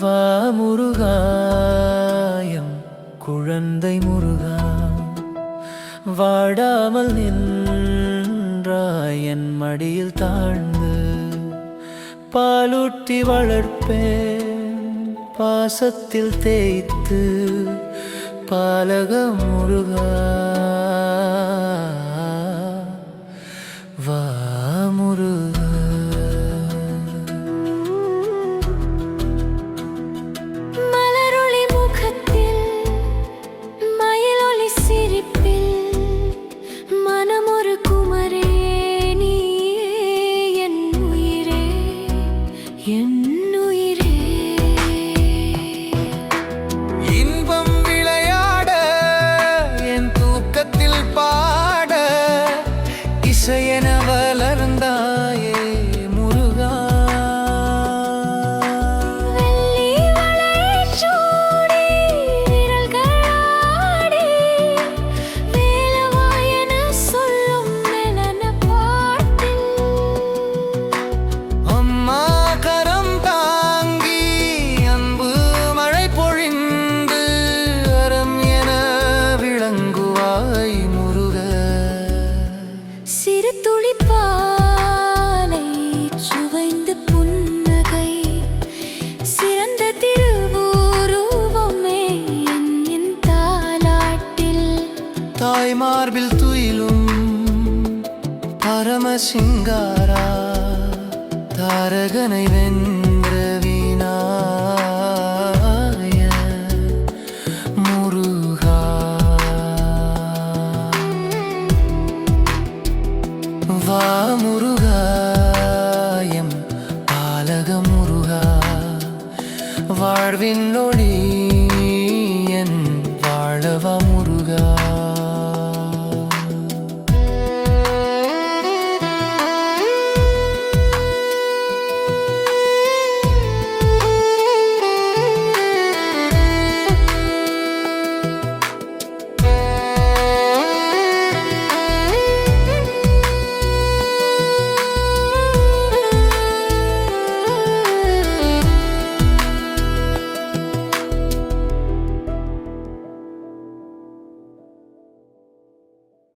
வா முருகாயம் குழந்தை முருகா. வாடாமல் நின்றாய் என் மடியில் தாழ்ந்து பாலூட்டி வளர்ப்பேன். பாசத்தில் தேய்த்து பாலக முருகா. இசையென வளர்ந்தாயே சிறு துளிப்பாலை சுவைந்து புன்னகை. சிறந்த திருவுருவமே என் தாலாட்டில். தாய் மார்பில் துயிலும் பரமசிங்காரா தாரகனை வென்ற முருகாயம் பாலக முருகா வாழ்வின் ஒளி